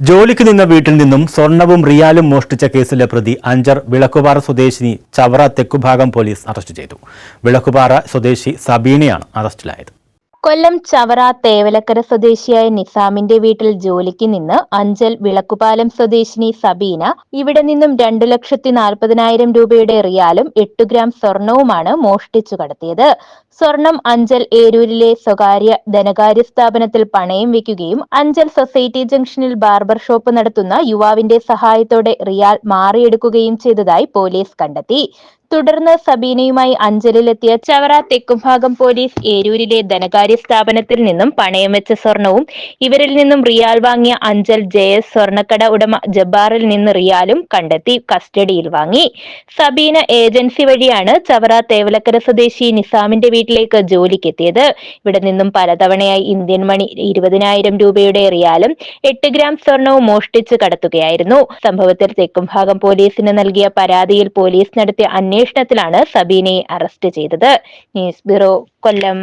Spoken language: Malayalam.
ജോലിക്ക് നിന്ന വീട്ടിൽ നിന്നും സ്വർണവും റിയാലും മോഷ്ടിച്ച കേസിലെ പ്രതി അഞ്ചർ വിളക്കുപാറ സ്വദേശിനി ചവറ തെക്കുഭാഗം പോലീസ് അറസ്റ്റ് ചെയ്തു. വിളക്കുപാറ സ്വദേശി സബീനയാണ് അറസ്റ്റിലായത്. കൊല്ലം ചവറ തേവലക്കര സ്വദേശിയായ നിസാമിന്റെ വീട്ടിൽ ജോലിക്ക് നിന്ന് അഞ്ചൽ വിളക്കുപാലം സ്വദേശിനി സബീന ഇവിടെ നിന്നും രണ്ടു ലക്ഷത്തി നാൽപ്പതിനായിരം രൂപയുടെ റിയാലും എട്ടു ഗ്രാം സ്വർണവുമാണ് മോഷ്ടിച്ചു കടത്തിയത്. സ്വർണം അഞ്ചൽ ഏരൂരിലെ സ്വകാര്യ ധനകാര്യ സ്ഥാപനത്തിൽ പണയം വെക്കുകയും അഞ്ചൽ സൊസൈറ്റി ജംഗ്ഷനിൽ ബാർബർ ഷോപ്പ് നടത്തുന്ന യുവാവിന്റെ സഹായത്തോടെ റിയാൽ മാറിയെടുക്കുകയും ചെയ്തതായി പോലീസ് കണ്ടെത്തി. തുടർന്ന് സബീനയുമായി അഞ്ചലിലെത്തിയ ചവറ തെക്കുംഭാഗം പോലീസ് ഏരൂരിലെ ധനകാര്യ സ്ഥാപനത്തിൽ നിന്നും പണയം വെച്ച സ്വർണവും ഇവരിൽ നിന്നും റിയാൽ വാങ്ങിയ അഞ്ചൽ ജെ എസ് സ്വർണക്കട ഉടമ ജബ്ബാറിൽ നിന്ന് റിയാലും കണ്ടെത്തി കസ്റ്റഡിയിൽ വാങ്ങി. സബീന ഏജൻസി വഴിയാണ് ചവറ തേവലക്കര സ്വദേശി നിസാമിന്റെ വീട്ടിലേക്ക് ജോലിക്കെത്തിയത്. ഇവിടെ നിന്നും പലതവണയായി ഇന്ത്യൻ മണി ഇരുപതിനായിരം രൂപയുടെ റിയാലും എട്ട് ഗ്രാം സ്വർണവും മോഷ്ടിച്ച് കടത്തുകയായിരുന്നു. സംഭവത്തിൽ തെക്കുംഭാഗം പോലീസിന് നൽകിയ പരാതിയിൽ പോലീസ് നടത്തിയ അന്വേഷണത്തിലാണ് സബീനയെ അറസ്റ്റ് ചെയ്തത്. News bureau Kollam.